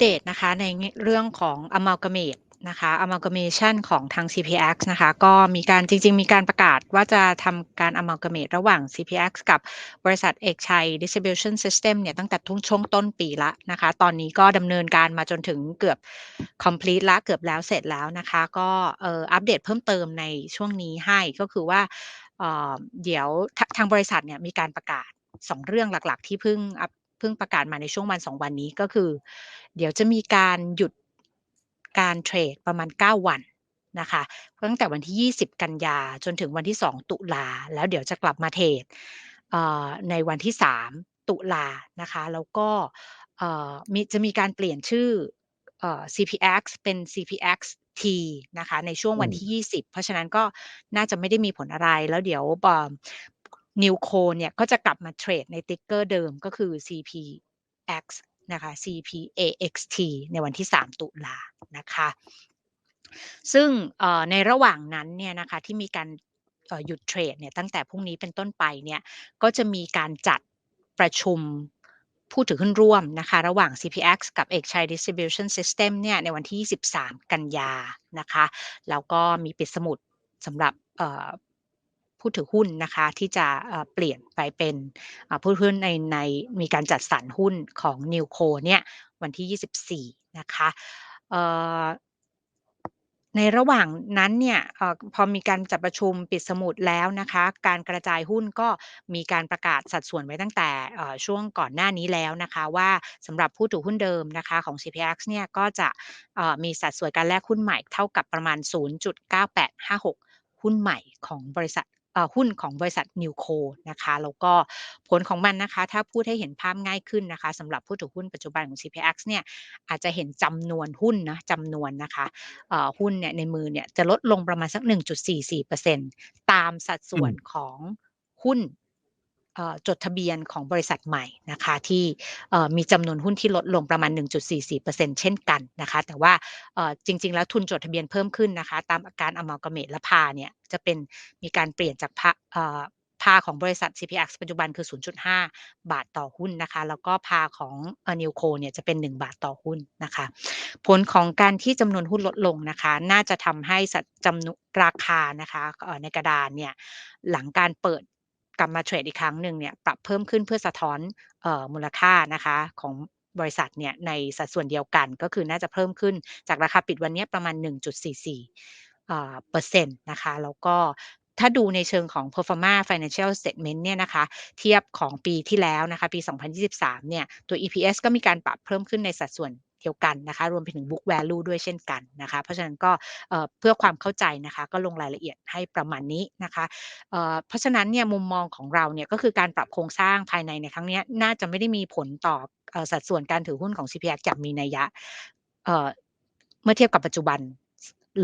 เดตนะคะในเรื่องของ amalgamate นะคะ amalgamation ของทาง CPX นะคะ ก็มีการจริง ๆ มีการประกาศว่าจะทำการ amalgamate ระหว่าง CPX กับบริษัทเอกชัย Distribution System เนี่ยตั้งแต่ทุกช่วงต้นปีละนะคะ ตอนนี้ก็ดำเนินการมาจนถึงเกือบ complete ละเกือบแล้วเสร็จแล้วนะคะ ก็อัปเดตเพิ่มเติมในช่วงนี้ให้ก็คือว่าเดี๋ยวทางบริษัทเนี่ยมีการประกาศ2เรื่องหลักๆ ที่เพิ่งอัป เพิ่งประกาศมาในช่วงวัน2วันนี้ก็คือ เดี๋ยวจะมีการหยุดการเทรดประมาณ 9 วันนะคะตั้งแต่วันที่ 20 กันยาจนถึงวันที่ 2 ตุลาแล้วเดี๋ยวจะกลับมาเทรดในวันที่ 3 ตุลานะคะแล้วก็มีจะมีการเปลี่ยนชื่อ CPX เป็น CPX T นะคะในช่วงวันที่ 20 เพราะฉะนั้นก็น่าจะไม่ได้มีผลอะไรแล้วเดี๋ยว นิวโคเนี่ยก็จะกลับมาเทรดในติ๊กเกอร์เดิมก็คือ CPX นะคะ CPAXT ในวันที่ 3 ตุลานะคะ ซึ่งในระหว่างนั้นเนี่ยนะคะที่มีการหยุดเทรดเนี่ยตั้งแต่พรุ่งนี้เป็นต้นไปเนี่ยก็จะมีการจัดประชุมผู้ถือหุ้นร่วมนะคะระหว่าง CPX กับเอกชัย Distribution System เนี่ยในวันที่ 23 กันยานะคะ แล้วก็มีปิดสมุดสำหรับ ผู้ถือหุ้นนะคะที่จะเปลี่ยนไปเป็นผู้ถือหุ้นในในมีการจัดสรรหุ้นของ New Co เนี่ยวันที่ 24 นะคะในระหว่างนั้นเนี่ยอพอมีการจัดประชุมปิดสมุดแล้วนะคะ การกระจายหุ้นก็มีการประกาศสัดส่วนไว้ตั้งแต่ช่วงก่อนหน้านี้แล้วนะคะ ว่าสำหรับผู้ถือหุ้นเดิมนะคะของ CPX เนี่ยก็จะมีสัดส่วนการแลกหุ้นใหม่เท่ากับประมาณ 0.9856 หุ้นใหม่ของบริษัท หุ้นของบริษัทนิวโคนะคะแล้วก็ผลของมันนะคะถ้าพูดให้เห็นภาพง่ายขึ้นนะคะสำหรับผู้ถือหุ้นปัจจุบันของ CPX เนี่ยอาจจะเห็นจำนวนหุ้นนะจำนวนนะคะหุ้นเนี่ยในมือเนี่ยจะลดลงประมาณสัก 1.44%ตามสัดส่วนของหุ้น จดทะเบียนของบริษัทใหม่นะคะที่มีจำนวนหุ้นที่ลดลงประมาณ 1.44%เช่นกันนะคะแต่ว่าจริง ๆ แล้วทุนจดทะเบียนเพิ่มขึ้นนะคะตามอาการอมากเมตและพาเนี่ยจะเป็นมีการเปลี่ยนจากพาพาของบริษัท CPX ปัจจุบันคือ 0.5 บาทต่อหุ้นนะคะ แล้วก็พาของ นิวโคเนี่ยจะเป็น 1 บาทต่อหุ้นนะคะ ผลของการที่จำนวนหุ้นลดลงนะคะ น่าจะทำให้จำนวนราคานะคะในกระดานเนี่ยหลังการเปิด กลับมาเทรดอีกครั้งหนึ่งเนี่ยปรับเพิ่มขึ้นเพื่อสะท้อนมูลค่านะคะของบริษัทเนี่ยในสัดส่วนเดียวกันก็คือน่าจะเพิ่มขึ้นจากราคาปิดวันนี้ประมาณ 1.44เปอร์เซ็นต์นะคะแล้วก็ถ้าดูในเชิงของ performa financial statement เนี่ยนะคะ เทียบของปีที่แล้วนะคะ ปี 2023 เนี่ย ตัว EPS ก็มีการปรับเพิ่มขึ้นในสัดส่วน เดียวกันนะคะ รวมไปถึง book value ด้วยเช่นกันนะคะ เพราะฉะนั้นก็เพื่อความเข้าใจนะคะ ก็ลงรายละเอียดให้ประมาณนี้นะคะเพราะฉะนั้นเนี่ยมุมมองของเราเนี่ยก็คือการปรับโครงสร้างภายในในครั้งนี้น่าจะไม่ได้มีผลต่อสัดส่วนการถือหุ้นของ CPX จากมีนัยยะเมื่อเทียบกับปัจจุบัน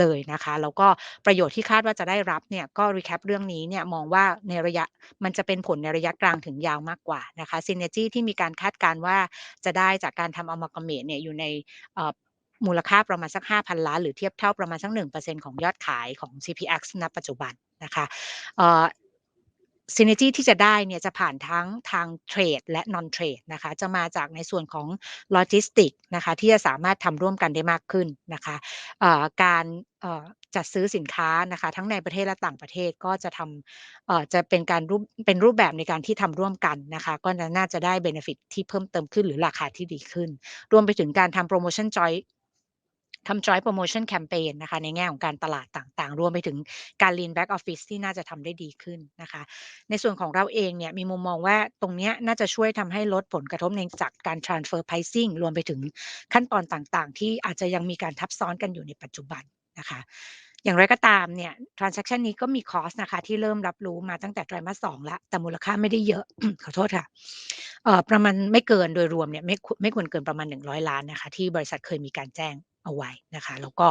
เลยนะคะ แล้วก็ประโยชน์ที่คาดว่าจะได้รับเนี่ยก็รีแคปเรื่องนี้เนี่ยมองว่าในระยะมันจะเป็นผลในระยะกลางถึงยาวมากกว่านะคะซินเนจี้ที่มีการคาดการว่าจะได้จากการทำอมากเมตเนี่ยอยู่ในมูลค่าประมาณสัก 5,000 ล้าน หรือเทียบเท่าประมาณสัก 1%ของยอดขายของ CPX ณ ปัจจุบันนะคะ ซินเนจีที่จะได้เนี่ยจะผ่านทั้งทางเทรดและนอนเทรดนะคะ จะมาจากในส่วนของโลจิสติกนะคะที่จะสามารถทำร่วมกันได้มากขึ้นนะคะการจัดซื้อสินค้านะคะทั้งในประเทศและต่างประเทศก็จะทำจะเป็นการรูปเป็นรูปแบบในการที่ทำร่วมกันนะคะก็น่าจะได้เบนฟิตที่เพิ่มเติมขึ้นหรือราคาที่ดีขึ้น รวมไปถึงการทำโปรโมชั่นจอย ทำ joint promotion campaign นะคะในแง่ของการตลาดต่างๆ รวมไปถึงการ lean back office ที่น่าจะทำได้ดีขึ้นนะคะ ในส่วนของเราเองเนี่ยมีมุมมองว่าตรงนี้น่าจะช่วยทำให้ลดผลกระทบในจากการ transfer pricing รวมไปถึงขั้นตอนต่างๆ ที่อาจจะยังมีการทับซ้อนกันอยู่ในปัจจุบันนะคะอย่างไรก็ตามเนี่ย transaction นี้ก็มีคอสนะคะ ที่เริ่มรับรู้มาตั้งแต่ไตรมาสสองแล้ว แต่มูลค่าไม่ได้เยอะ ขอโทษค่ะประมาณไม่เกินโดยรวมเนี่ยไม่ไม่ควรเกินประมาณ 100 ล้านนะคะ ที่บริษัทเคยมีการแจ้ง เอาไว้นะคะ แล้วก็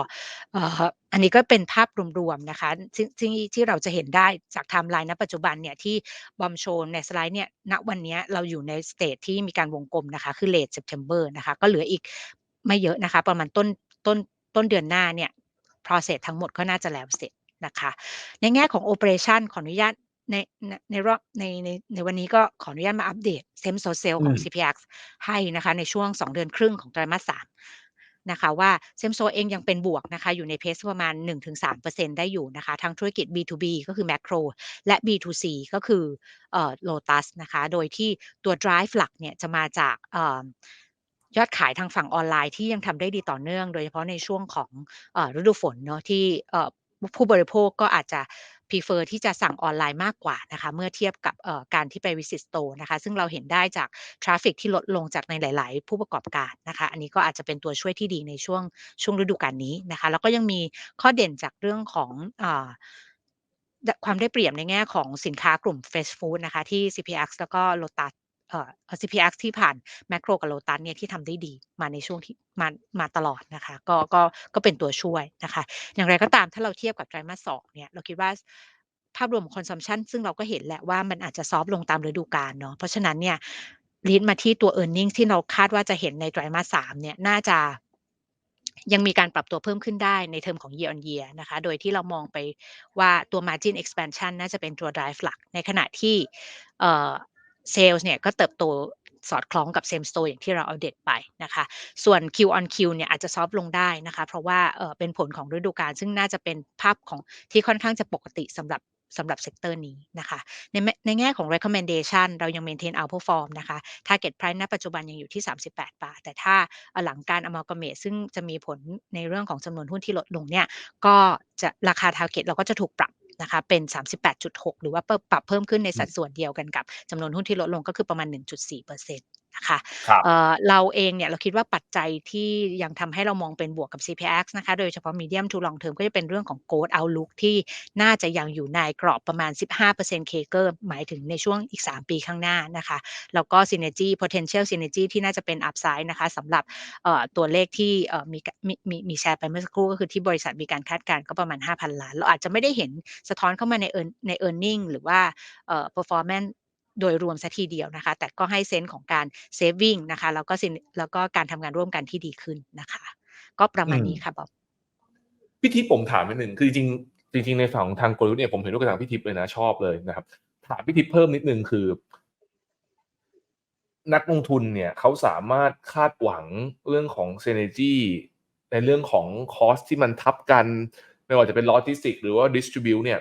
อันนี้ก็เป็นภาพรวมๆนะคะที่ที่เราจะเห็นได้จากไทม์ไลน์ณปัจจุบันเนี่ยที่บอมโชว์ในสไลด์เนี่ยณวันนี้เราอยู่ในสเตจที่มีการวงกลมนะคะ คือเลทเซปเทมเบอร์นะคะ ก็เหลืออีกไม่เยอะนะคะ ประมาณต้นต้นต้นเดือนหน้าเนี่ย process ทั้งหมดก็น่าจะแล้วเสร็จนะคะ ในแง่ของ operation ขออนุญาตในในในรอบในในในวันนี้ก็ขออนุญาตมาอัปเดต Same Store Sales ของอืม CPX ให้นะคะ ในช่วง 2 เดือนครึ่งของไตรมาส3 นะคะว่า Same Store เองยังเป็นบวกนะคะอยู่ใน pace ประมาณ 1-3%ได้อยู่นะคะทั้งธุรกิจ B2B ก็คือ Macro และ B2C ก็คือเอ่อ Lotus นะคะโดยที่ตัว drive หลักเนี่ยจะมาจากเอ่อยอดขายทางฝั่งออนไลน์ที่ยังทำได้ดีต่อเนื่อง โดยเฉพาะในช่วงของฤดูฝนเนาะที่ผู้บริโภคก็อาจจะ prefer ที่จะสั่งออนไลน์มากกว่านะคะเมื่อเทียบกับการที่ไป visit store นะคะซึ่งเราเห็นได้จากทราฟฟิกที่ลดลงจากในหลาย ๆ ผู้ประกอบการนะคะอันนี้ก็อาจจะเป็นตัวช่วยที่ดีในช่วงช่วงฤดูกาลนี้นะคะแล้วก็ยังมีข้อเด่นจากเรื่องของความได้เปรียบในแง่ของสินค้ากลุ่ม Fresh Food นะคะที่ CPX แล้วก็ Lotus CPX ที่ผ่าน Macro กับ Lotus เนี่ยที่ทำได้ดีมาในช่วงที่มามาตลอดนะคะก็ก็ก็เป็นตัวช่วยนะคะ อย่างไรก็ตามถ้าเราเทียบกับไตรมาส2เนี่ยเราคิดว่าภาพรวมของ consumption ซึ่งเราก็เห็นแหละว่ามันอาจจะซอฟลงตามฤดูกาลเนาะเพราะฉะนั้นเนี่ย lead มาที่ตัว earnings ที่เราคาดว่าจะเห็นในไตรมาส3เนี่ยน่าจะยังมีการปรับตัวเพิ่มขึ้นได้ในเทอมของ year on year นะคะ โดยที่เรามองไปว่าตัว margin expansion น่าจะเป็นตัว drive หลัก ในขณะที่ เอ่อ sales เนี่ยก็เติบโตสอดคล้องกับ same store อย่างที่เราเอัปเดตไปนะคะ ส่วน Q on Q เนี่ยอาจจะซอฟลงได้นะคะ เพราะว่าเอ่อเป็นผลของฤดูกาลซึ่งน่าจะเป็นภาพของที่ค่อนข้างจะปกติสำหรับสำหรับเซกเตอร์นี้นะคะ ในในแง่ของ recommendation เรายัง maintain outperform นะคะ target price ณปัจจุบันยังอยู่ที่ 38 บาท แต่ถ้าหลังการ amalgamate ซึ่งจะมีผลในเรื่องของจำนวนหุ้นที่ลดลงเนี่ย ก็จะราคา target เราก็จะถูกปรับ นะคะเป็น 38.6 หรือว่าเปิบปรับเพิ่มขึ้นในสัดส่วนเดียวกันกับจำนวนหุ้นที่ลดลงก็คือประมาณ 1.4%นะ คะครับเอ่อเราเองเนี่ยเราคิดว่าปัจจัยที่ยังทำให้เรามองเป็นบวกกับ CPX นะคะโดยเฉพาะ medium to long term ก็จะเป็นเรื่องของ growth outlook ที่น่าจะยังอยู่ในกรอบประมาณ 15% CAGR หมายถึงในช่วงอีก 3 ปีข้างหน้านะคะแล้วก็ synergy potential synergy ที่น่าจะเป็น upside นะคะสำหรับเอ่อตัวเลขที่เอ่อมีกมีมีมีแชร์ไปเมื่อสักครู่ก็คือที่บริษัทมีการคาดการณ์ก็ประมาณ 5,000 ล้าน เราอาจจะไม่ได้เห็นสะท้อนเข้ามาใน earn ใน earning หรือว่าเอ่อ performance โดยรวมเสียทีเดียวนะคะ แต่ก็ให้เซนส์ของการ saving นะคะ แล้วก็ซินแล้วก็การทำงานร่วมกันที่ดีขึ้นนะคะ ก็ประมาณอืมนี้ค่ะบ๊อบพี่ทิพย์ผมถามนิดหนึ่งคือจริงๆจริงๆในฝั่งของทางกลยุทธ์เนี่ยผมเห็นด้วยกับทางพี่ทิพย์เลยนะชอบเลยนะครับ ถามพี่ทิพย์เพิ่มนิดนึงคือ นักลงทุนเนี่ยเขาสามารถคาดหวังเรื่องของ synergy ในเรื่องของคอสที่มันทับกัน ไม่ว่าจะเป็นโลจิสติกหรือว่า distribute เนี่ย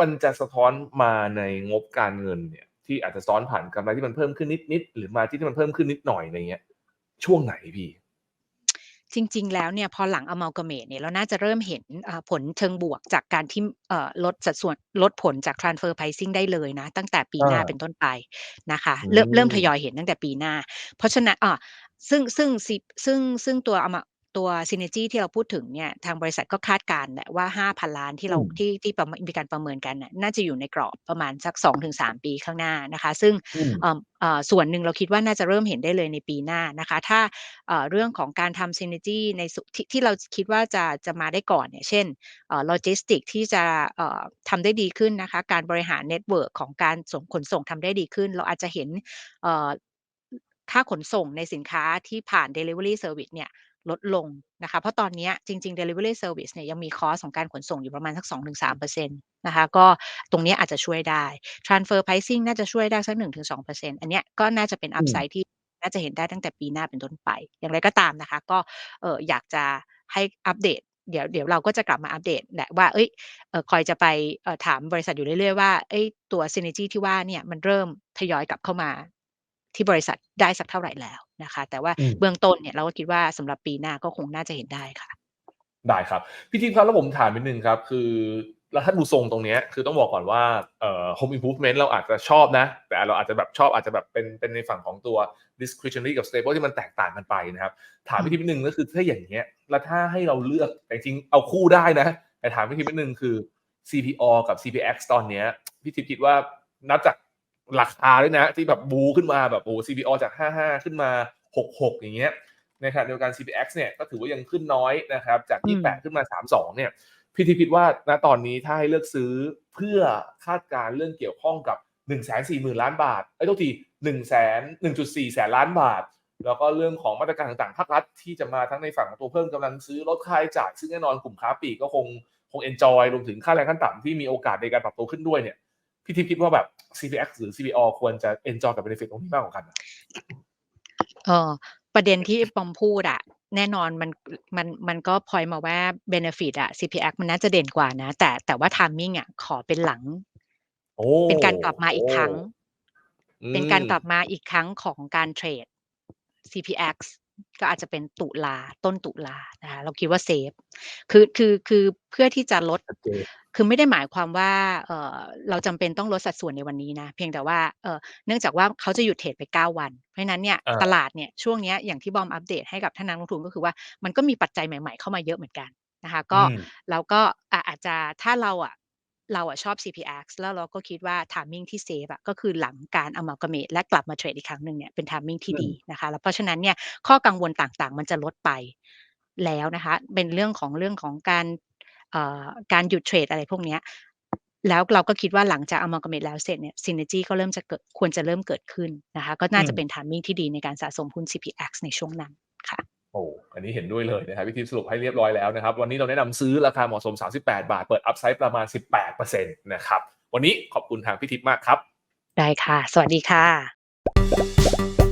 มันจะสะท้อนมาในงบการเงินเนี่ย ที่อาจจะซ้อนผ่านกำไรที่มันเพิ่มขึ้นนิดๆหรือมาที่ที่มันเพิ่มขึ้นนิดหน่อยอะไรเงี้ยช่วงไหนพี่จริง ๆ แล้วเนี่ยพอหลัง amalgamate เนี่ยเราน่าจะเริ่มเห็นผลเชิงบวกจากการที่ลดสัดส่วนลดผลจาก transfer pricing ได้เลยนะ ตั้งแต่ปีหน้าเป็นต้นไปนะคะ เริ่มเริ่มทยอยเห็นตั้งแต่ปีหน้า เพราะฉะนั้นอ่าซึ่งซึ่งซิซึ่งซึ่งตัว เอามาตัว synergy ที่เราพูดถึงเนี่ยทางบริษัทก็คาดการณ์แหละว่า 5,000 ล้านที่อืเรามที่ที่ประเมินมีการประเมินกันน่ะน่าจะอยู่ในกรอบประมาณสัก 2-3 ปีข้างหน้านะคะ ซึ่งอืมเอ่อเอ่อส่วนหนึ่งเราคิดว่าน่าจะเริ่มเห็นได้เลยในปีหน้านะคะ ถ้าเอ่อเรื่องของการทำ synergy ในสุที่ที่เราคิดว่าจะจะมาได้ก่อนเนี่ยเช่นเอ่อโลจิสติกที่จะเอ่อทำได้ดีขึ้นนะคะ การบริหารเน็ตเวิร์กของการส่งขนส่งทำได้ดีขึ้น เราอาจจะเห็นเอ่อค่าขนส่งในสินค้าที่ผ่าน delivery service เนี่ย ลดลงนะคะ เพราะตอนเนี้ยจริง ๆ delivery service เนี่ยยังมีคอสต์ของการขนส่งอยู่ประมาณสัก 2-3%นะคะ ก็ตรงเนี้ยอาจจะช่วยได้ transfer pricing น่าจะช่วยได้สัก 1-2%อันเนี้ยก็น่าจะเป็นอืม upside ที่น่าจะเห็นได้ตั้งแต่ปีหน้าเป็นต้นไป อย่างไรก็ตามนะคะ ก็เอ่ออยากจะให้อัปเดตเดี๋ยวเดี๋ยวเราก็จะกลับมาอัปเดตแหละว่าเฮ้ยเอ่อคอยจะไปเอ่อถามบริษัทอยู่เรื่อยๆว่าเฮ้ยตัว synergy ที่ว่าเนี่ยมันเริ่มทยอยกลับเข้ามา ที่บริษัทได้สักเท่าไรแล้วนะคะ แต่ว่าอืมเบื้องต้นเนี่ยเราก็คิดว่าสำหรับปีหน้าก็คงน่าจะเห็นได้ค่ะ ได้ครับพี่ทิพย์ครับแล้วผมถามนิดนึงครับ คือแล้วถ้าดูทรงตรงเนี้ยคือต้องบอกก่อนว่าเอ่อ home improvement เราอาจจะชอบนะ แต่เราอาจจะแบบชอบอาจจะแบบเป็นเป็นในฝั่งของตัว discretionary กับ stable ที่มันแตกต่างกันไปนะครับ ถามอืพี่มทิพย์นิดนึงก็คือถ้าอย่างเงี้ยแล้วถ้าให้เราเลือกแต่จริงๆเอาคู่ได้นะ แต่ถามพี่ทิพย์นิดนึงคือ CPO กับ CPX ตอนเนี้ยพี่ทิพย์คิดว่านับจาก ราคาด้วยนะ ที่แบบบูขึ้นมาแบบโอ้ CPO จาก 55 ขึ้นมา 66 อย่างเงี้ยในขณะเดียวกัน CPX เนี่ยก็ถือว่ายังขึ้นน้อยนะครับ จากอืม28 ขึ้นมา 32 เนี่ยพี่ทิพย์คิดว่าณตอนนี้ถ้าให้เลือกซื้อเพื่อคาดการณ์เรื่องเกี่ยวข้องกับ 1 4 0 0 0 0 ล้านบาทไอ้ยโทษที1แสน1.4 แสนล้านบาท แล้วก็เรื่องของมาตรการต่างๆภาครัฐที่จะมาทั้งในฝั่งของตัวเพิ่มกำลังซื้อลดค่าใช้จ่ายซึ่งแน่นอนกลุ่มค้าปลีกก็คงคงเอนจอยรวมถึงค่าแรงขั้นต่ำที่มีโอกาสในการปรับตัวขึ้นด้วยเนี่ย พี่ทิพย์คิดว่าแบบ CPX หรือ CPO ควรจะ enjoy กับ benefit ตรงนี้มากกว่ากันอะเอ่อประเด็นที่ปอมพูดอะแน่นอนมันมันมันก็พอยต์มาว่า benefit อะ CPX มันน่าจะเด่นกว่านะ แต่แต่ว่า timing อะขอเป็นหลังโอ้เป็นการกลับมาอีกครั้งอืมเป็นการกลับมาอีกครั้งของการเทรด CPX ก็อาจจะเป็นตุลาต้นตุลานะคะเราคิดว่าเซฟคือคือคือเพื่อที่จะลดชัดเจนคือไม่ได้หมายความว่าเอ่อเราจำเป็นต้องลดสัดส่วนในวันนี้นะเพียงแต่ว่าเอ่อเนื่องจากว่าเขาจะหยุดเทรดไป 9 วัน เพราะฉะนั้นเนี่ยอาตลาดเนี่ยช่วงเนี้ยอย่างที่บอมอัปเดตให้กับท่านนักลงทุนก็คือว่ามันก็มีปัจจัยใหม่ๆเข้ามาเยอะเหมือนกันนะคะก็อืมแล้วก็อ่าอาจจะถ้าเราอะ เราอะชอบ CPX แล้วเราก็คิดว่า timing ที่เซฟอะก็คือหลังการ amalgamate และกลับมาเทรดอีกครั้งหนึ่งเนี่ยเป็น timing ที่อืมดีนะคะ แล้วเพราะฉะนั้นเนี่ยข้อกังวลต่างๆ มันจะลดไปแล้วนะคะ เป็นเรื่องของเรื่องของการเอ่อการหยุดเทรดอะไรพวกเนี้ยแล้วเราก็คิดว่าหลังจาก amalgamate แล้วเสร็จเนี่ย synergy ก็เริ่มจะเกิดควรจะเริ่มเกิดขึ้นนะคะ ก็น่าอืจะมเป็น timing ที่ดีในการสะสมหุ้น CPX ในช่วงนั้นค่ะ โอ้อันนี้เห็นด้วยเลยนะครับพี่ทิพย์สรุปให้เรียบร้อยแล้วนะครับ วันนี้เราแนะนำซื้อราคาเหมาะสม 38 บาท เปิดอัพไซด์ประมาณ 18%นะครับ วันนี้ขอบคุณทางพี่ทิพย์มากครับ ได้ค่ะ สวัสดีค่ะ